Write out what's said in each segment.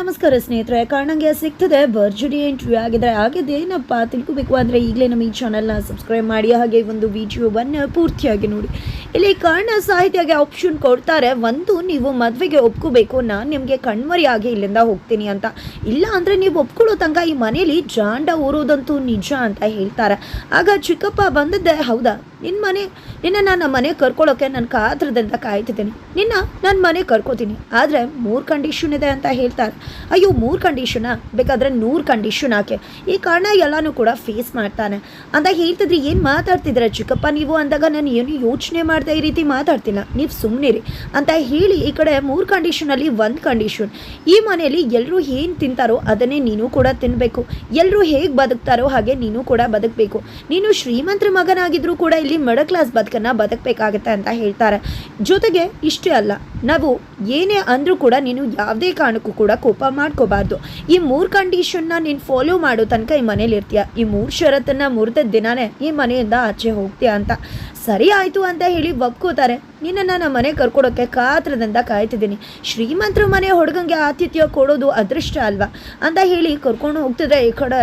ನಮಸ್ಕಾರ ಸ್ನೇಹಿತರೆ ಕಾರಣಂಗೆ ಸಿಗ್ತದೆ, ಭರ್ಜರಿ ಇಂಟರ್ವ್ಯೂ ಆಗಿದ್ರೆ ಆಗಿದೆ ಏನಪ್ಪ ತಿಳ್ಕೊಬೇಕು ಅಂದರೆ ಈಗಲೇ ನಮ್ಮ ಈ ಚಾನಲ್ನ ಸಬ್ಸ್ಕ್ರೈಬ್ ಮಾಡಿ, ಹಾಗೆ ಒಂದು ವಿಡಿಯೋವನ್ನು ಪೂರ್ತಿಯಾಗಿ ನೋಡಿ. ಇಲ್ಲಿ ಕಾರಣ ಸಾಹಿತ್ಯಗೆ ಆಪ್ಷನ್ ಕೊಡ್ತಾರೆ, ಒಂದು ನೀವು ಮದುವೆಗೆ ಒಪ್ಕೋಬೇಕು, ನಾನು ನಿಮಗೆ ಕಣ್ಮರಿಯಾಗಿ ಇಲ್ಲಿಂದ ಹೋಗ್ತೀನಿ ಅಂತ. ಇಲ್ಲ ಅಂದರೆ ನೀವು ಒಪ್ಕೊಳ್ಳೋ ತನಕ ಈ ಮನೇಲಿ ಜಾಂಡ ಊರೋದಂತೂ ನಿಜ ಅಂತ ಹೇಳ್ತಾರೆ. ಆಗ ಚಿಕ್ಕಪ್ಪ ಬಂದದ್ದೆ, ಹೌದಾ? ನಿನ್ನ ಮನೆ, ನಿನ್ನ ನಾನು ಮನೆ ಕರ್ಕೊಳ್ಳೋಕೆ ನನ್ನ ಕಾತ್ರದಿಂದ ಕಾಯ್ತಿದ್ದೀನಿ. ನಿನ್ನ ನನ್ನ ಮನೆ ಕರ್ಕೋತೀನಿ. ಆದರೆ ಮೂರು ಕಂಡೀಷನ್ ಇದೆ ಅಂತ ಹೇಳ್ತಾರೆ. ಅಯ್ಯೋ, ಮೂರು ಕಂಡೀಷನಾ ಬೇಕಾದರೆ ನೂರು ಕಂಡೀಷನ್ ಹಾಕಿ. ಈ ಕಾರಣ ಎಲ್ಲನೂ ಕೂಡ ಫೇಸ್ ಮಾಡ್ತಾನೆ. ಅಂತ ಹೇಳ್ತಿದ್ರಿ ಏನು ಮಾತಾಡ್ತಿದ್ರೆ ಚಿಕ್ಕಪ್ಪ ನೀವು? ಅಂದಾಗ ನಾನು ಏನು ಯೋಚನೆ ಮಾಡ್ದೆ ಈ ರೀತಿ ಮಾತಾಡ್ತಿಲ್ಲ. ನೀವು ಸುಮ್ಮನಿರಿ ಅಂತ ಹೇಳಿ ಈ ಕಡೆ ಮೂರು ಕಂಡೀಷನಲ್ಲಿ ಒಂದು ಕಂಡೀಷನ್ ಈ ಮನೆಯಲ್ಲಿ ಎಲ್ಲರೂ ಏನು ತಿಂತಾರೋ ಅದನ್ನೇ ನೀನು ಕೂಡ ತಿನ್ನಬೇಕು ಎಲ್ಲರೂ ಹೇಗೆ ಬದುಕ್ತಾರೋ ಹಾಗೆ ನೀನು ಕೂಡ ಬದುಕಬೇಕು. ನೀನು ಶ್ರೀಮಂತರ ಮಗನಾಗಿದ್ರೂ ಕೂಡ ಮಿಡಲ್ ಕ್ಲಾಸ್ ಬದುಕನ್ನು ಬದುಕಬೇಕಾಗತ್ತೆ ಅಂತ ಹೇಳ್ತಾರೆ. ಜೊತೆಗೆ ಇಷ್ಟೇ ಅಲ್ಲ, ನಾವು ಏನೇ ಅಂದರೂ ಕೂಡ ನೀನು ಯಾವುದೇ ಕಾರಣಕ್ಕೂ ಕೂಡ ಕೋಪ ಮಾಡ್ಕೋಬಾರ್ದು. ಈ ಮೂರು ಕಂಡೀಷನ್ನ ನೀನು ಫಾಲೋ ಮಾಡೋ ತನಕ ಈ ಮನೇಲಿ ಇರ್ತೀಯ? ಈ ಮೂರು ಷರತ್ತನ್ನು ಮುರಿದ ದಿನನೇ ಈ ಮನೆಯಿಂದ ಆಚೆ ಹೋಗ್ತೀಯ ಅಂತ. ಸರಿ ಆಯಿತು ಅಂತ ಹೇಳಿ ಒಪ್ಕೋತಾರೆ. ನಿನ್ನನ್ನು ನಮ್ಮ ಮನೆ ಕರ್ಕೊಡೋಕ್ಕೆ ಕಾತ್ರದಿಂದ ಕಾಯ್ತಿದ್ದೀನಿ. ಶ್ರೀಮಂತರ ಮನೆ ಹುಡುಗಂಗೆ ಆತಿಥ್ಯ ಕೊಡೋದು ಅದೃಷ್ಟ ಅಲ್ವಾ? ಅಂತ ಹೇಳಿ ಕರ್ಕೊಂಡು ಹೋಗ್ತಿದ್ರೆ ಈ ಕಡೆ,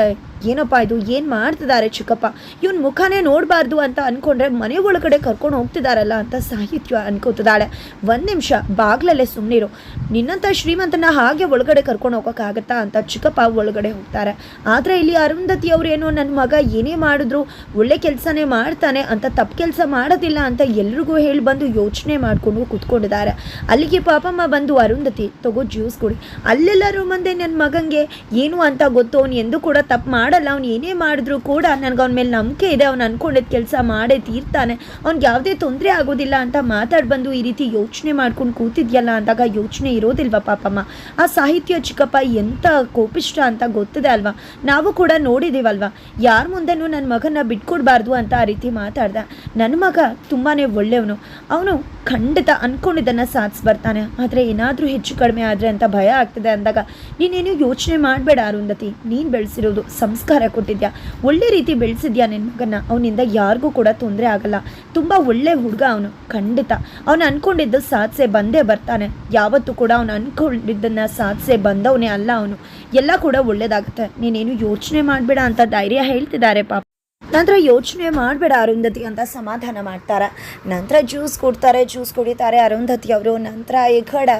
ಏನಪ್ಪ ಇದು? ಏನು ಮಾಡ್ತಿದ್ದಾರೆ ಚಿಕ್ಕಪ್ಪ? ಇವನ್ ಮುಖನೇ ನೋಡಬಾರ್ದು ಅಂತ ಅಂದ್ಕೊಂಡ್ರೆ ಮನೆ ಒಳಗಡೆ ಕರ್ಕೊಂಡು ಹೋಗ್ತಿದಾರಲ್ಲ ಅಂತ ಸಾಹಿತ್ಯ ಅನ್ಕೋತಿದ್ದಾಳೆ. ಒಂದು ನಿಮಿಷ, ಬಾಗ್ಲಲ್ಲೇ ಸುಮ್ಮನಿರು ನಿನ್ನಂಥ ಶ್ರೀಮಂತನ ಹಾಗೆ ಒಳಗಡೆ ಕರ್ಕೊಂಡು ಹೋಗೋಕ್ಕಾಗತ್ತಾ ಅಂತ ಚಿಕ್ಕಪ್ಪ ಒಳಗಡೆ ಹೋಗ್ತಾರೆ. ಆದರೆ ಇಲ್ಲಿ ಅರುಂಧತಿ ಅವರೇನೋ ನನ್ನ ಮಗ ಏನೇ ಮಾಡಿದ್ರು, ಒಳ್ಳೆ ಕೆಲಸನೇ ಮಾಡ್ತಾನೆ ಅಂತ ತಪ್ಪು ಕೆಲಸ ಮಾಡೋದಿಲ್ಲ ಅಂತ ಎಲ್ರಿಗೂ ಹೇಳಿ ಬಂದು ಯೋಚನೆ ಮಾಡಿಕೊಂಡು ಕುತ್ಕೊಂಡಿದ್ದಾರೆ. ಅಲ್ಲಿಗೆ ಪಾಪಮ್ಮ ಬಂದು ಅರುಂಧತಿ, ತಗೋ ಜ್ಯೂಸ್ ಕೊಡಿ. ಅಲ್ಲೆಲ್ಲರೂ ಮುಂದೆ ನನ್ನ ಮಗಂಗೆ. ಏನು ಅಂತ ಗೊತ್ತು? ಅವ್ನು ಎಂದು ಕೂಡ ತಪ್ಪು ಮಾಡಲ್ಲ. ಅವ್ನು ಏನೇ ಮಾಡಿದ್ರು ಕೂಡ ನನಗೆ ಅವನ ಮೇಲೆ ನಂಬಿಕೆ ಇದೆ. ಅವ್ನು ಅನ್ಕೊಂಡಿದ್ದ ಕೆಲಸ ಮಾಡೇ ತೀರ್ತಾನೆ. ಅವ್ನಿಗೆ ಯಾವುದೇ ತೊಂದರೆ ಆಗೋದಿಲ್ಲ ಅಂತ ಮಾತಾಡಿ ಬಂದು ಈ ರೀತಿ ಯೋಚನೆ ಮಾಡ್ಕೊಂಡು ಕೂತಿದ್ಯಲ್ಲ ಅಂದಾಗ ಯೋಚನೆ ಇರೋದಿಲ್ವಾ ಪಾಪಮ್ಮ? ಆ ಸಾಹಿತ್ಯ ಚಿಕ್ಕಪ್ಪ ಎಂತ ಕೋಪಿಷ್ಟ ಅಂತ ಗೊತ್ತಿದೆ ಅಲ್ವಾ? ನಾವು ಕೂಡ ನೋಡಿದ್ದೀವಲ್ವಾ ಯಾರ ಮುಂದೆನೂ ನನ್ನ ಮಗನ ಬಿಟ್ಕೊಡ್ಬಾರ್ದು ಅಂತ ಆ ರೀತಿ ಮಾತಾಡ್ದ. ನನ್ನ ಮಗ ತುಂಬಾ ಒಳ್ಳೆಯವನು. ಅವನು ಖಂಡಿತ ಅಂದ್ಕೊಂಡಿದ್ದನ್ನು ಸಾಧಿಸಿ ಬರ್ತಾನೆ. ಆದರೆ ಏನಾದರೂ ಹೆಚ್ಚು ಕಡಿಮೆ ಆದರೆ ಅಂತ ಭಯ ಆಗ್ತದೆ ಅಂದಾಗ, ನೀನೇನು ಯೋಚನೆ ಮಾಡಬೇಡ ಅರುಂಧತಿ. ನೀನು ಬೆಳೆಸಿರೋದು ಸಂಸ್ಕಾರ ಕೊಟ್ಟಿದ್ಯಾ? ಒಳ್ಳೆ ರೀತಿ ಬೆಳೆಸಿದ್ಯಾ ನಿನ್ನ ಮಗನ ಅವನಿಂದ ಯಾರಿಗೂ ಕೂಡ ತೊಂದರೆ ಆಗಲ್ಲ. ತುಂಬ ಒಳ್ಳೆ ಹುಡುಗ ಅವನು, ಖಂಡಿತ. ಅವನು ಅಂದ್ಕೊಂಡಿದ್ದು ಸಾಧಿಸೆ ಬಂದೇ ಬರ್ತಾನೆ. ಯಾವತ್ತೂ ಕೂಡ ಅವನು ಅಂದ್ಕೊಂಡಿದ್ದನ್ನು ಸಾಧಿಸೆ ಬಂದವನೇ ಅಲ್ಲ ಅವನು. ಎಲ್ಲ ಕೂಡ ಒಳ್ಳೆಯದಾಗುತ್ತೆ ನೀನೇನು ಯೋಚನೆ ಮಾಡಬೇಡ ಅಂತ ಧೈರ್ಯ ಹೇಳ್ತಿದ್ದಾರೆ ಪಾಪ. ನಂತರ ಯೋಚನೆ ಮಾಡಬೇಡ ಅರುಂಧತಿ ಅಂತ ಸಮಾಧಾನ ಮಾಡ್ತಾರೆ. ನಂತರ ಜ್ಯೂಸ್ ಕೊಡ್ತಾರೆ, ಜ್ಯೂಸ್ ಕುಡಿತಾರೆ ಅರುಂಧತಿ ಅವರು. ನಂತರ ಈ ಕಡೆ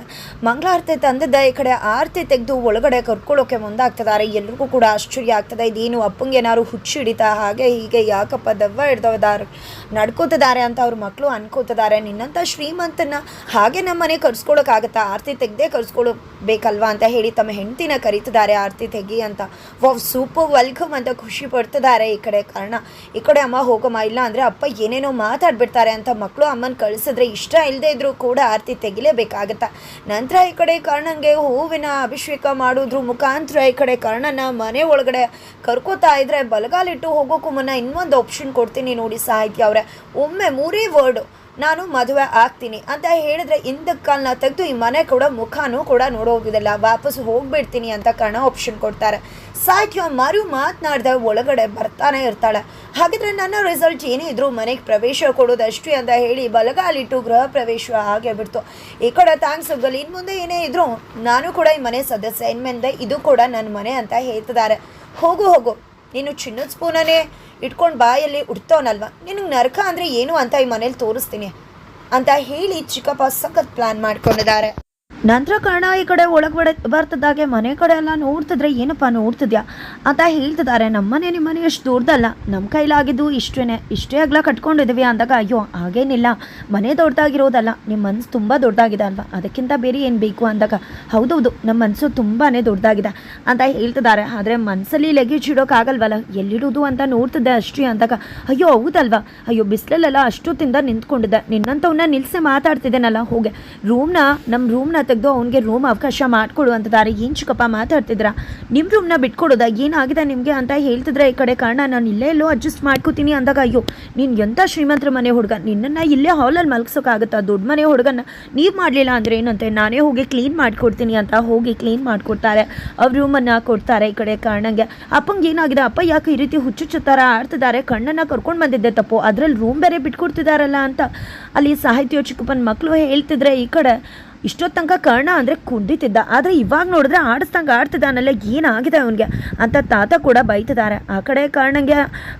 ಮಂಗಳಾರತಿ ತಂದಿದ್ದ, ಈ ಕಡೆ ಆರತಿ ತೆಗೆದು ಒಳಗಡೆ ಕರ್ಕೊಳ್ಳೋಕೆ ಮುಂದಾಗ್ತಿದ್ದಾರೆ. ಎಲ್ರಿಗೂ ಕೂಡ ಆಶ್ಚರ್ಯ ಆಗ್ತದೆ. ಇದೇನು ಅಪ್ಪಂಗೆ ಏನಾದ್ರು ಹುಚ್ಚು ಹಿಡಿತಾ, ಹಾಗೆ ಹೀಗೆ ಯಾಕಪ್ಪ ದವ್ವ ಹಿಡ್ದವಿದ್ದಾರೆ ನಡ್ಕೋತಿದ್ದಾರೆ ಅಂತ ಅವ್ರ ಮಕ್ಕಳು ಅನ್ಕೋತಿದ್ದಾರೆ. ನಿನ್ನಂಥ ಶ್ರೀಮಂತನ ಹಾಗೆ ನಮ್ಮ ಮನೆ ಕರ್ಸ್ಕೊಳಕ್ಕಾಗತ್ತಾ? ಆರತಿ ತೆಗ್ದೇ ಕರ್ಸ್ಕೊಳ್ಬೇಕಲ್ವಾ ಅಂತ ಹೇಳಿ ತಮ್ಮ ಹೆಂಡತಿನ ಕರೀತಿದ್ದಾರೆ, ಆರತಿ ತೆಗಿ ಅಂತ. ವಾವ್ ಸೂಪರ್ ವೆಲ್ಕಮ್ ಅಂತ ಖುಷಿ ಪಡ್ತಿದ್ದಾರೆ ಈ ಕಡೆ. ಕಾರಣ, ಈ ಕಡೆ ಅಮ್ಮ ಹೋಗಮ್ಮ, ಇಲ್ಲ ಅಂದರೆ ಅಪ್ಪ ಏನೇನೋ ಮಾತಾಡ್ಬಿಡ್ತಾರೆ ಅಂತ ಮಕ್ಕಳು ಅಮ್ಮನ ಕಳಿಸಿದ್ರೆ ಇಷ್ಟ ಇಲ್ಲದೆ ಇದ್ದರೂ ಕೂಡ ಆರತಿ ತೆಗಿಲೇಬೇಕಾಗತ್ತೆ. ನಂತರ ಈ ಕಡೆ ಕರ್ಣಂಗೆ ಹೂವಿನ ಅಭಿಷೇಕ ಮಾಡೋದ್ರ ಮುಖಾಂತರ ಈ ಕಡೆ ಕರ್ಣನ ಮನೆ ಒಳಗಡೆ ಕರ್ಕೋತಾ ಇದ್ರೆ ಬಲಗಾಲಿಟ್ಟು ಹೋಗೋಕ್ಕೂ ಮುನ್ನ ಇನ್ನೊಂದು ಆಪ್ಷನ್ ಕೊಡ್ತೀನಿ ನೋಡಿ ಸಾಹಿತ್ಯ ಅವರೇ. ಒಮ್ಮೆ ಮೂರೇ ವರ್ಡು ನಾನು ಮದುವೆ ಆಗ್ತೀನಿ ಅಂತ ಹೇಳಿದ್ರೆ ಕಾಲನ್ನ ತೆಗೆದು ಈ ಮನೆ ಕೂಡ ಮುಖಾನೂ ಕೂಡ ನೋಡೋದಿಲ್ಲ ವಾಪಸ್ ಹೋಗ್ಬಿಡ್ತೀನಿ ಅಂತ ಕಾರಣ ಆಪ್ಷನ್ ಕೊಡ್ತಾರೆ. ಸಾಹಿತ್ಯ ಮರು ಮಾತನಾಡ್ದೆ ಒಳಗಡೆ ಬರ್ತಾನೆ ಇರ್ತಾಳೆ. ಹಾಗಿದ್ರೆ ನನ್ನ ರಿಸಲ್ಟ್ ಏನೇ ಮನೆಗೆ ಪ್ರವೇಶ ಕೊಡೋದಷ್ಟೇ ಅಂತ ಹೇಳಿ ಬಲಗಾಲಿಟ್ಟು ಗೃಹ ಪ್ರವೇಶ ಆಗೇ ಬಿಡ್ತು. ಈ ಕಡೆ ಥ್ಯಾಂಕ್ಸ್ ಗಲ್ಲಿ ಇನ್ನು ಮುಂದೆ ಏನೇ ಇದ್ರು ನಾನು ಕೂಡ ಈ ಮನೆ ಸದಸ್ಯ ಇನ್ಮೇಲೆ ಇದು ಕೂಡ ನನ್ನ ಮನೆ ಅಂತ ಹೇಳ್ತಿದ್ದಾರೆ. ಹೋಗು ಹೋಗು. ನೀನು ಚಿನ್ನದ ಸ್ಪೂನನ್ನೇ ಇಟ್ಕೊಂಡು ಬಾಯಲ್ಲಿ ಉಡ್ತವನಲ್ವ? ನಿನಗೆ ನರಕ ಅಂದರೆ ಏನು ಅಂತ ಈ ಮನೇಲಿ ತೋರಿಸ್ತೀನಿ ಅಂತ ಹೇಳಿ ಚಿಕ್ಕಪ್ಪ ಸಖತ್ ಪ್ಲಾನ್ ಮಾಡ್ಕೊಂಡಿದ್ದಾರೆ. ನಂತರ ಕರ್ಣ ಈ ಕಡೆ ಒಳಗಡೆ ಬರ್ತದಾಗೆ, ಮನೆ ಕಡೆ ಎಲ್ಲ ನೋಡ್ತಿದ್ರೆ, ಏನಪ್ಪ ನೋಡ್ತಿದ್ಯಾ? ಅಂತ ಹೇಳ್ತಿದ್ದಾರೆ. ನಮ್ಮನೆ ನಿಮ್ಮನೆ ಎಷ್ಟು ದೊಡ್ಡದಲ್ಲ. ನಮ್ಮ ಕೈಲಾಗಿದ್ದು ಇಷ್ಟೇನೆ. ಇಷ್ಟೇ ಅಗ್ಲ ಕಟ್ಕೊಂಡಿದ್ದೀವಿ ಅಂದಾಗ, ಅಯ್ಯೋ, ಹಾಗೇನಿಲ್ಲ. ಮನೆ ದೊಡ್ಡದಾಗಿರೋದಲ್ಲ. ನಿಮ್ಮ ಮನಸ್ಸು ತುಂಬ ದೊಡ್ಡದಾಗಿದೆ ಅಲ್ವಾ? ಅದಕ್ಕಿಂತ ಬೇರೆ ಏನು ಬೇಕು? ಅಂದಾಗ, ಹೌದೌದು. ನಮ್ಮ ಮನಸ್ಸು ತುಂಬಾ ದೊಡ್ಡದಾಗಿದೆ. ಅಂತ ಹೇಳ್ತಿದ್ದಾರೆ. ಆದರೆ ಮನಸ್ಸಲ್ಲಿ ಲಗೇಜ್ ಇಡೋಕ್ಕಾಗಲ್ವಲ್ಲ ಎಲ್ಲಿಡೋದು ಅಂತ ನೋಡ್ತಿದ್ದೆ ಅಷ್ಟೇ ಅಂದಾಗ, ಅಯ್ಯೋ, ಹೌದಲ್ವಾ? ಅಯ್ಯೋ, ಬಿಸಿಲಲ್ಲೆಲ್ಲ ಅಷ್ಟೊತ್ತಿಂದ ನಿಂತ್ಕೊಂಡಿದ್ದೆ. ನಿನ್ನಂಥವನ್ನ ನಿಲ್ಸೆ ಮಾತಾಡ್ತಿದ್ದೇನಲ್ಲ, ಹೋಗೆ. ರೂಮ್ನ ನಮ್ಮ ರೂಮ್ನ ತೆಗೆದು ಅವ್ನಿಗೆ ರೂಮ್ ಅವಕಾಶ ಮಾಡಿಕೊಡು ಅಂತಿದ್ದಾರೆ ಏನು ಚಿಕ್ಕಪ್ಪ ಮಾತಾಡ್ತಿದ್ರ. ನಿಮ್ಮ ರೂಮ್ನ ಬಿಟ್ಕೊಡೋದ? ಏನಾಗಿದೆ ನಿಮಗೆ ಅಂತ ಹೇಳ್ತಿದ್ರೆ ಈ ಕಡೆ ಕಾರಣ ನಾನು ಇಲ್ಲೇ ಎಲ್ಲೋ ಅಡ್ಜಸ್ಟ್ ಮಾಡ್ಕೋತೀನಿ ಅಂದಾಗ ಅಯ್ಯೋ, ನೀನು ಎಂಥ ಶ್ರೀಮಂತರ ಮನೆ ಹುಡುಗ? ನಿನ್ನನ್ನು ಇಲ್ಲೇ ಹಾಲಲ್ಲಿ ಮಲಗ್ಸೋಕ್ಕಾಗುತ್ತಾ ದೊಡ್ಡ ಮನೆ ಹುಡುಗನ ನೀವು ಮಾಡಲಿಲ್ಲ ಅಂದರೆ ಏನಂತೆ? ನಾನೇ ಹೋಗಿ ಕ್ಲೀನ್ ಮಾಡಿಕೊಡ್ತೀನಿ ಅಂತ ಹೋಗಿ ಕ್ಲೀನ್ ಮಾಡಿಕೊಡ್ತಾರೆ. ಅವ್ರ ರೂಮನ್ನು ಕೊಡ್ತಾರೆ ಈ ಕಡೆ ಕಾರಣಂಗೆ. ಅಪ್ಪಂಗೆ ಏನಾಗಿದೆ? ಅಪ್ಪ ಯಾಕೆ ಈ ರೀತಿ ಹುಚ್ಚು ಥರ ಆಡ್ತಿದ್ದಾರೆ? ಕಣ್ಣನ್ನು ಕರ್ಕೊಂಡು ಬಂದಿದ್ದೆ ತಪ್ಪು. ಅದರಲ್ಲಿ ರೂಮ್ ಬೇರೆ ಬಿಟ್ಕೊಡ್ತಿದ್ದಾರಲ್ಲ ಅಂತ ಅಲ್ಲಿ ಸಾಹಿತ್ಯ ಚಿಕ್ಕಪ್ಪನ ಮಕ್ಕಳು ಹೇಳ್ತಿದ್ರೆ ಈ ಕಡೆ ಇಷ್ಟೊತ್ತು ತನಕ ಕರ್ಣ ಅಂದರೆ ಕುಂದಿತಿದ್ದ ಆದರೆ ಇವಾಗ ನೋಡಿದ್ರೆ ಆಡಿಸ್ದಂಗೆ ಆಡ್ತಿದ್ದಾನಲ್ಲ, ಏನಾಗಿದೆ ಅವನಿಗೆ? ಅಂತ ತಾತ ಕೂಡ ಬೈತಿದ್ದಾರೆ ಆ ಕಡೆ ಕರ್ಣಂಗೆ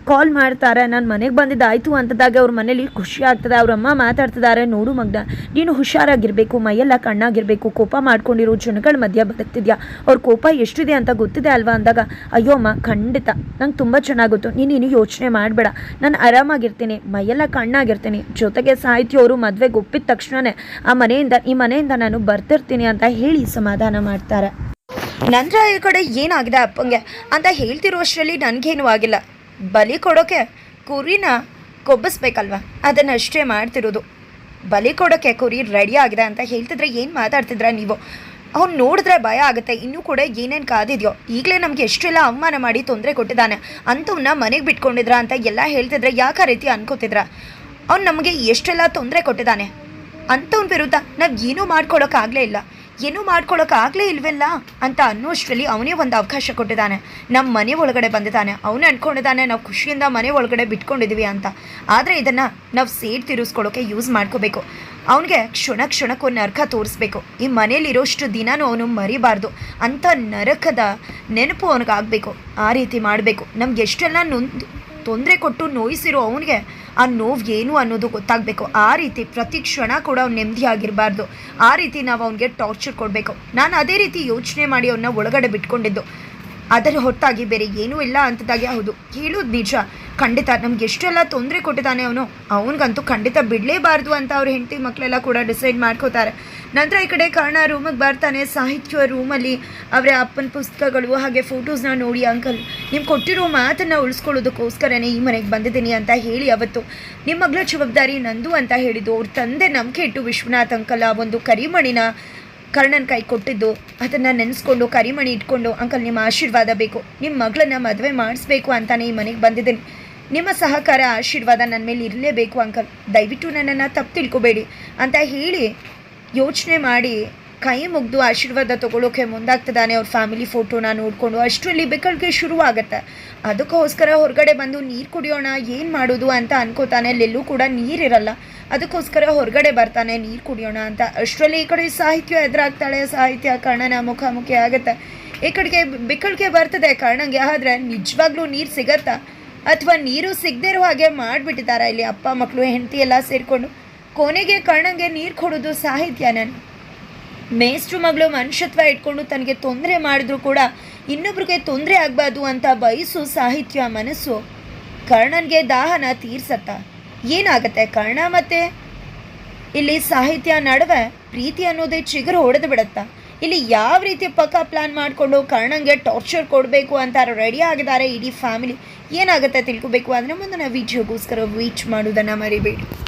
ಕಾಲ್ ಮಾಡ್ತಾರೆ, ನಾನು ಮನೆಗೆ ಬಂದಿದ್ದಾಯಿತು ಅಂತದಾಗ ಅವ್ರ ಮನೇಲಿ ಖುಷಿ ಆಗ್ತದೆ. ಅವ್ರ ಅಮ್ಮ ಮಾತಾಡ್ತಿದ್ದಾರೆ ನೋಡು ಮಗ್ನ, ನೀನು ಹುಷಾರಾಗಿರಬೇಕು, ಮೈಯೆಲ್ಲ ಕಣ್ಣಾಗಿರಬೇಕು, ಕೋಪ ಮಾಡ್ಕೊಂಡಿರೋ ಜನಗಳ ಮಧ್ಯೆ ಬದುಕ್ತಿದ್ಯಾ ಅವ್ರ ಕೋಪ ಎಷ್ಟಿದೆ ಅಂತ ಗೊತ್ತಿದೆ ಅಲ್ವಾ? ಅಂದಾಗ, ಅಯ್ಯೋ ಅಮ್ಮ, ಖಂಡಿತ. ನಂಗೆ ತುಂಬ ಚೆನ್ನಾಗುತ್ತು. ನೀನು ಇನ್ನು ಯೋಚನೆ ಮಾಡಬೇಡ. ನಾನು ಆರಾಮಾಗಿರ್ತೀನಿ. ಮೈಯೆಲ್ಲ ಕಣ್ಣಾಗಿರ್ತೀನಿ. ಜೊತೆಗೆ ಸಾಹಿತ್ಯವರು ಮದುವೆಗೆ ಒಪ್ಪಿದ ತಕ್ಷಣವೇ ಆ ಮನೆಯಿಂದ, ಈ ಮನೆಯಿಂದ ನಾನು ಬರ್ತಿರ್ತೀನಿ ಅಂತ ಹೇಳಿ ಸಮಾಧಾನ ಮಾಡ್ತಾರೆ. ನಂತರ ಈ ಕಡೆ ಏನಾಗಿದೆ ಅಪ್ಪಂಗೆ? ಅಂತ ಹೇಳ್ತಿರೋ ಅಷ್ಟರಲ್ಲಿ ನನಗೇನು ಆಗಿಲ್ಲ. ಬಲಿ ಕೊಡೋಕೆ ಕುರಿನ ಕೊಬ್ಬಿಸ್ಬೇಕಲ್ವ? ಅದನ್ನಷ್ಟೇ ಮಾಡ್ತಿರೋದು. ಬಲಿ ಕೊಡೋಕೆ ಕುರಿ ರೆಡಿ ಆಗಿದೆ ಅಂತ ಹೇಳ್ತಿದ್ರೆ ಏನು ಮಾತಾಡ್ತಿದ್ರ ನೀವು? ಅವ್ನು ನೋಡಿದ್ರೆ ಭಯ ಆಗುತ್ತೆ. ಇನ್ನೂ ಕೂಡ ಏನೇನು ಕಾದಿದೆಯೋ? ಈಗಲೇ ನಮಗೆ ಎಷ್ಟೆಲ್ಲ ಅವಮಾನ ಮಾಡಿ ತೊಂದರೆ ಕೊಟ್ಟಿದ್ದಾನೆ. ಅಂಥವನ್ನ ಮನೆಗೆ ಬಿಟ್ಕೊಂಡಿದ್ರ ಅಂತ ಎಲ್ಲ ಹೇಳ್ತಿದ್ರೆ ಯಾಕೆ ರೀತಿ ಅನ್ಕೋತಿದ್ರ? ಅವ್ನು ನಮಗೆ ಎಷ್ಟೆಲ್ಲ ತೊಂದರೆ ಕೊಟ್ಟಿದ್ದಾನೆ? ಅಂಥವ್ನ ವಿರುದ್ಧ ನಾವು ಏನೂ ಮಾಡ್ಕೊಳ್ಳೋಕ್ಕಾಗಲೇ ಇಲ್ಲ. ಏನೂ ಮಾಡ್ಕೊಳ್ಳೋಕ್ಕಾಗಲೇ ಇಲ್ವಲ್ಲ ಅಂತ ಅನ್ನೋಷ್ಟರಲ್ಲಿ ಅವನೇ ಒಂದು ಅವಕಾಶ ಕೊಟ್ಟಿದ್ದಾನೆ. ನಮ್ಮ ಮನೆ ಒಳಗಡೆ ಬಂದಿದ್ದಾನೆ. ಅವನೇ ಅಂದ್ಕೊಂಡಿದ್ದಾನೆ ನಾವು ಖುಷಿಯಿಂದ ಮನೆ ಒಳಗಡೆ ಬಿಟ್ಕೊಂಡಿದ್ದೀವಿ ಅಂತ. ಆದರೆ ಇದನ್ನು ನಾವು ಸೇಡ್ ತಿರುಗಿಸ್ಕೊಳ್ಳೋಕೆ ಯೂಸ್ ಮಾಡ್ಕೋಬೇಕು. ಅವನಿಗೆ ಕ್ಷಣ ಕ್ಷಣಕ್ಕೂ ನರಕ ತೋರಿಸ್ಬೇಕು. ಈ ಮನೇಲಿರೋಷ್ಟು ದಿನನೂ ಅವನು ಮರಿಬಾರ್ದು. ಅಂಥ ನರಕದ ನೆನಪು ಅವನಿಗಾಗಬೇಕು. ಆ ರೀತಿ ಮಾಡಬೇಕು. ನಮ್ಗೆ ಎಷ್ಟೆಲ್ಲ ನೊಂದು ತೊಂದರೆ ಕೊಟ್ಟು ನೋಯಿಸಿರೋ ಅವನಿಗೆ ಆ ನೋವು ಏನು ಅನ್ನೋದು ಗೊತ್ತಾಗಬೇಕು. ಆ ರೀತಿ ಪ್ರತಿ ಕ್ಷಣ ಕೂಡ ಅವ್ನು ನೆಮ್ಮದಿಯಾಗಿರಬಾರ್ದು ಆ ರೀತಿ ನಾವು ಅವನಿಗೆ ಟಾರ್ಚರ್ ಕೊಡಬೇಕು. ನಾನು ಅದೇ ರೀತಿ ಯೋಚನೆ ಮಾಡಿ ಅವನ್ನ ಒಳಗಡೆ ಬಿಟ್ಕೊಂಡಿದ್ದು. ಅದರ ಹೊತ್ತಾಗಿ ಬೇರೆ ಏನೂ ಇಲ್ಲ ಅಂತದಾಗೆ ಹೌದು. ಹೇಳೋದು ನಿಜ. ಖಂಡಿತ ನಮ್ಗೆ ಎಷ್ಟೆಲ್ಲ ತೊಂದರೆ ಕೊಟ್ಟಿದ್ದಾನೆ ಅವನು, ಅವನಿಗಂತೂ ಖಂಡಿತ ಬಿಡಲೇಬಾರ್ದು ಅಂತ ಅವ್ರ ಹೆಂಡತಿ ಮಕ್ಕಳೆಲ್ಲ ಕೂಡ ಡಿಸೈಡ್ ಮಾಡ್ಕೋತಾರೆ. ನಂತರ ಈ ಕಡೆ ಕರ್ಣ ರೂಮಿಗೆ ಬರ್ತಾನೆ, ಸಾಹಿತ್ಯ ರೂಮಲ್ಲಿ ಅವರ ಅಪ್ಪನ ಪುಸ್ತಕಗಳು ಹಾಗೆ ಫೋಟೋಸ್ನ ನೋಡಿ ಅಂಕಲ್ ನಿಮ್ಮ ಕೊಟ್ಟಿರೋ ಮಾತನ್ನು ಉಳಿಸ್ಕೊಳ್ಳೋದಕ್ಕೋಸ್ಕರನೇ ಈ ಮನೆಗೆ ಬಂದಿದ್ದೀನಿ ಅಂತ ಹೇಳಿ ಅವತ್ತು ನಿಮ್ಮ ಮಗಳ ಜವಾಬ್ದಾರಿ ನಂದು ಅಂತ ಹೇಳಿದ್ದು, ಅವ್ರ ತಂದೆ ನಂಬಿಕೆ ಇಟ್ಟು ವಿಶ್ವನಾಥ್ ಅಂಕಲ್ ಆ ಒಂದು ಕರಿಮಣಿನ ಕರ್ಣನ ಕೈ ಕೊಟ್ಟಿದ್ದು, ಅದನ್ನು ನೆನೆಸ್ಕೊಂಡು ಕರಿಮಣಿ ಇಟ್ಕೊಂಡು ಅಂಕಲ್ ನಿಮ್ಮ ಆಶೀರ್ವಾದ ಬೇಕು ನಿಮ್ಮ ಮಗಳನ್ನ ಮದುವೆ ಮಾಡಿಸ್ಬೇಕು ಅಂತಾನೆ ಈ ಮನೆಗೆ ಬಂದಿದ್ದೀನಿ. ನಿಮ್ಮ ಸಹಕಾರ, ಆಶೀರ್ವಾದ ನನ್ನ ಮೇಲೆ ಇರಲೇಬೇಕು, ಅಂಕಲ್. ದಯವಿಟ್ಟು ನನ್ನನ್ನು ತಪ್ಪು ತಿಳ್ಕೊಬೇಡಿ. ಅಂತ ಹೇಳಿ ಯೋಚನೆ ಮಾಡಿ ಕೈ ಮುಗ್ದು ಆಶೀರ್ವಾದ ತೊಗೊಳೋಕೆ ಮುಂದಾಗ್ತದಾನೆ ಅವ್ರ ಫ್ಯಾಮಿಲಿ ಫೋಟೋನ ನೋಡಿಕೊಂಡು. ಅಷ್ಟರಲ್ಲಿ ಬೆಕ್ಕಳಿಗೆ ಶುರುವಾಗತ್ತೆ. ಅದಕ್ಕೋಸ್ಕರ ಹೊರಗಡೆ ಬಂದು ನೀರು ಕುಡಿಯೋಣ, ಏನು ಮಾಡೋದು ಅಂತ ಅನ್ಕೋತಾನೆ. ಅಲ್ಲೆಲ್ಲೂ ಕೂಡ ನೀರಿರಲ್ಲ ಅದಕ್ಕೋಸ್ಕರ ಹೊರಗಡೆ ಬರ್ತಾನೆ, ನೀರು ಕುಡಿಯೋಣ ಅಂತ. ಅಷ್ಟರಲ್ಲಿ ಈ ಕಡೆ ಸಾಹಿತ್ಯ ಎದುರಾಗ್ತಾಳೆ. ಸಾಹಿತ್ಯ ಕರ್ಣನ ಮುಖಾಮುಖಿ ಆಗುತ್ತೆ. ಈ ಕಡೆಗೆ ಬೆಕ್ಕಳಿಗೆ ಬರ್ತದೆ ಕರ್ಣಂಗೆ. ಆದರೆ ನಿಜವಾಗ್ಲೂ ನೀರು ಸಿಗತ್ತಾ? ಅಥವಾ ನೀರು ಸಿಗದೇ ಇರೋ ಹಾಗೆ ಮಾಡಿಬಿಟ್ಟಿದ್ದಾರೆ. ಇಲ್ಲಿ ಅಪ್ಪ ಮಕ್ಕಳು ಹೆಂಡತಿ ಎಲ್ಲ ಸೇರಿಕೊಂಡು ಕೊನೆಗೆ ಕಣ್ಣಂಗೆ ನೀರು ಕೊಡೋದು ಸಾಹಿತ್ಯ ನಾನು. ಮೇಸ್ಟ್ರು ಮಗಳು ಮನುಷ್ಯತ್ವ ಇಟ್ಕೊಂಡು ತನಗೆ ತೊಂದರೆ ಮಾಡಿದ್ರು ಕೂಡ ಇನ್ನೊಬ್ರಿಗೆ ತೊಂದರೆ ಆಗಬಾರ್ದು ಅಂತ ಬಯಸು ಸಾಹಿತ್ಯ ಮನಸ್ಸು. ಕರ್ಣನ್ಗೆ ದಾಹನ ತೀರ್ಸತ್ತ. ಏನಾಗತ್ತೆ ಕರ್ಣ ಮತ್ತೆ? ಇಲ್ಲಿ ಸಾಹಿತ್ಯ ನಡುವೆ ಪ್ರೀತಿ ಅನ್ನೋದೇ ಚಿಗುರು ಹೊಡೆದು ಬಿಡುತ್ತಾ? ಇಲ್ಲಿ ಯಾವ ರೀತಿ ಪಕ್ಕ ಪ್ಲಾನ್ ಮಾಡಿಕೊಂಡು ಕರ್ಣಂಗೆ ಟಾರ್ಚರ್ ಕೊಡಬೇಕು ಅಂತ ರೆಡಿ ಆಗಿದ್ದಾರೆ ಇಡೀ ಫ್ಯಾಮಿಲಿ ಏನಾಗುತ್ತೆ ತಿಳ್ಕೊಬೇಕು? ಅಂದರೆ ಮುಂದಿನ ವೀಡಿಯೋಗೋಸ್ಕರ ವೀಚ್ ಮಾಡೋದನ್ನು ಮರಿಬೇಡಿ.